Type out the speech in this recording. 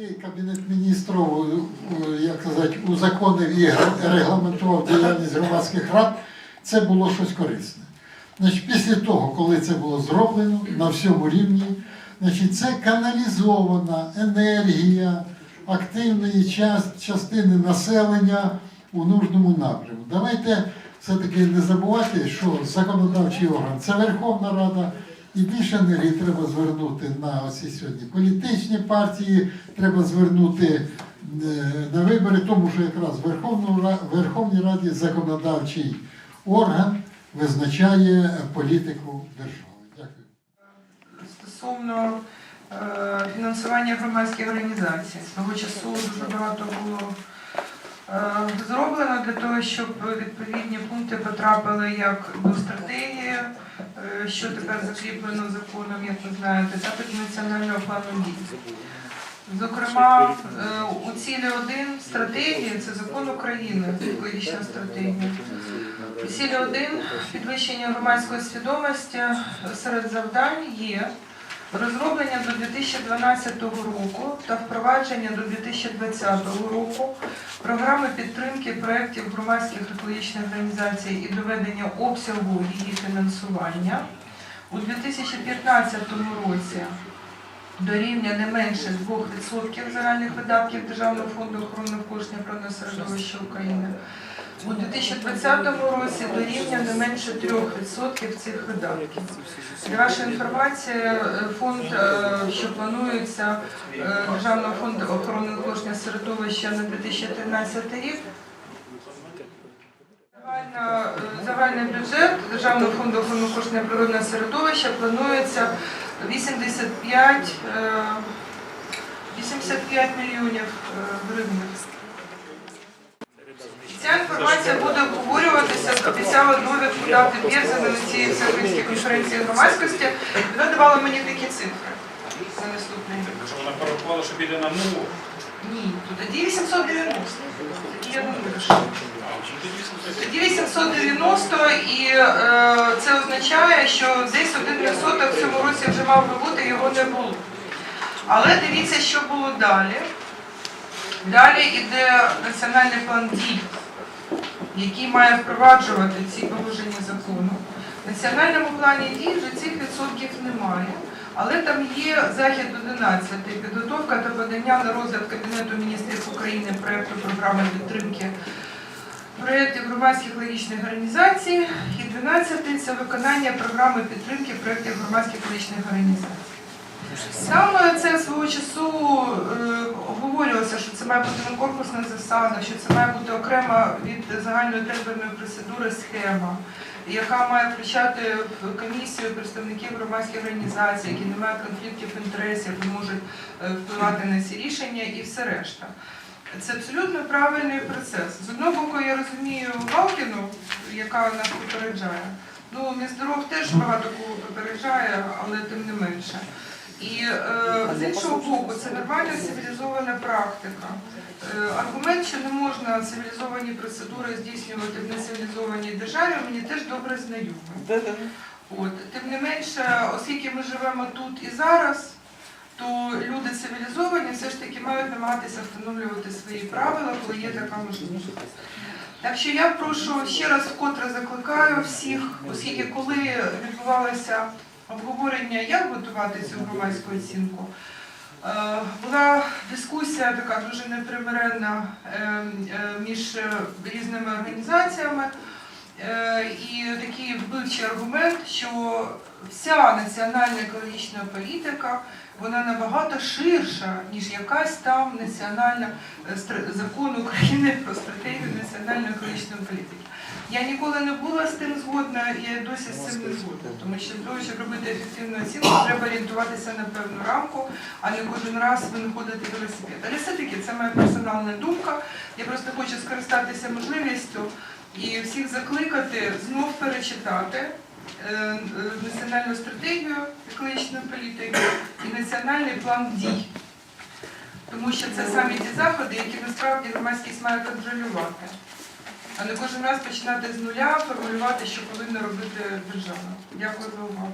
який Кабінет міністрів, як казати, узаконив і регламентував діяльність громадських рад, це було щось корисне. Значить, Після того, коли це було зроблено на всьому рівні, значить, це каналізована енергія активної частини населення у нужному напрямку. Давайте все-таки не забувати, що законодавчий орган це Верховна Рада і більше енергії треба звернути на оці сьогодні політичні партії, треба звернути е, на вибори, тому що якраз Ра- Верховній Раді законодавчий орган визначає політику держави. Дякую. Стосовно е, фінансування громадських організацій, свого часу дуже багато було зроблено для того, щоб відповідні пункти потрапили як до стратегії, е, що тепер закріплено законом, як ви знаєте, так і національного плану дій. Зокрема, е, у цілі 1 стратегії це закон України, екологічна стратегія. У цілі 1 підвищення громадської свідомості серед завдань є розроблення до 2012 року та впровадження до 2020 року програми підтримки проєктів громадських екологічних організацій і доведення обсягу її фінансування. У 2015 році до рівня не менше 2% загальних видатків Державного фонду охорони навколишнього природного середовища України. У 2020 році до рівня не менше 3% цих видатків. Для вашої інформації, е, фонд, е, що планується е, Державного фонду охорони навколишнього середовища на 2013 рік, Загальний бюджет Державного фонду охорони навколишнього природного середовища планується 85, е, 85 мільйонів гривень. Інформація буде обговорюватися, обіцяла довідку дати Бірзина на цій всеукраїнській конференції громадськості. Вона давала мені такі цифри на наступний рік. Що вона порахувала, що піде на нулу. Ні, то тоді 890. Тоді я не вирішила. Тоді 890 і е, це означає, що десь один відсоток в цьому році вже мав би бути, його не було. Але дивіться, що було далі. Далі йде національний план дій, який має впроваджувати ці положення закону. В національному плані дій вже цих відсотків немає. Але там є захід 11 підготовка та подання на розгляд Кабінету міністрів України проєкту програми підтримки проєктів громадських логічних організацій. І 12 це виконання програми підтримки проєктів громадських логічних організацій. Саме це свого часу е, обговорювалося, що це має бути на конкурсних засадах, що це має бути окрема від загальної тендерної процедури схема, яка має включати в комісію представників громадських організацій, які не мають конфліктів інтересів, можуть е, впливати на ці рішення і все решта. Це абсолютно правильний процес. З одного боку, я розумію Галкіну, яка нас попереджає. Ну, Мінздоров теж багато кого попереджає, але тим не менше. І е, з іншого боку, це нормальна цивілізована практика. Е, аргумент, що не можна цивілізовані процедури здійснювати в нецивілізованій державі, мені теж добре знайомий. От тим не менше, оскільки ми живемо тут і зараз, то люди цивілізовані все ж таки мають намагатися встановлювати свої правила, коли є така можливість. Так що я прошу ще раз вкотре закликаю всіх, оскільки коли відбувалося обговорення, як готувати цю громадську оцінку, е, була дискусія така дуже непримиренна е, е, між різними організаціями. Е, І такий вбивчий аргумент, що вся національна екологічна політика вона набагато ширша, ніж якась там національна е, закон України про стратегію національної екологічної політики. Я ніколи не була з тим згодна, я досі з цим не згодна. Тому що для того, щоб робити ефективну оцінку, треба орієнтуватися на певну рамку, а не кожен раз винаходити велосипед. Але все-таки це моя персональна думка. Я просто хочу скористатися можливістю і всіх закликати знов перечитати е, е, національну стратегію екологічної політики і національний план дій. Тому що це саме ті заходи, які насправді громадськість має контролювати, а не кожен раз починати з нуля, формулювати, що повинна робити держава. Дякую за увагу.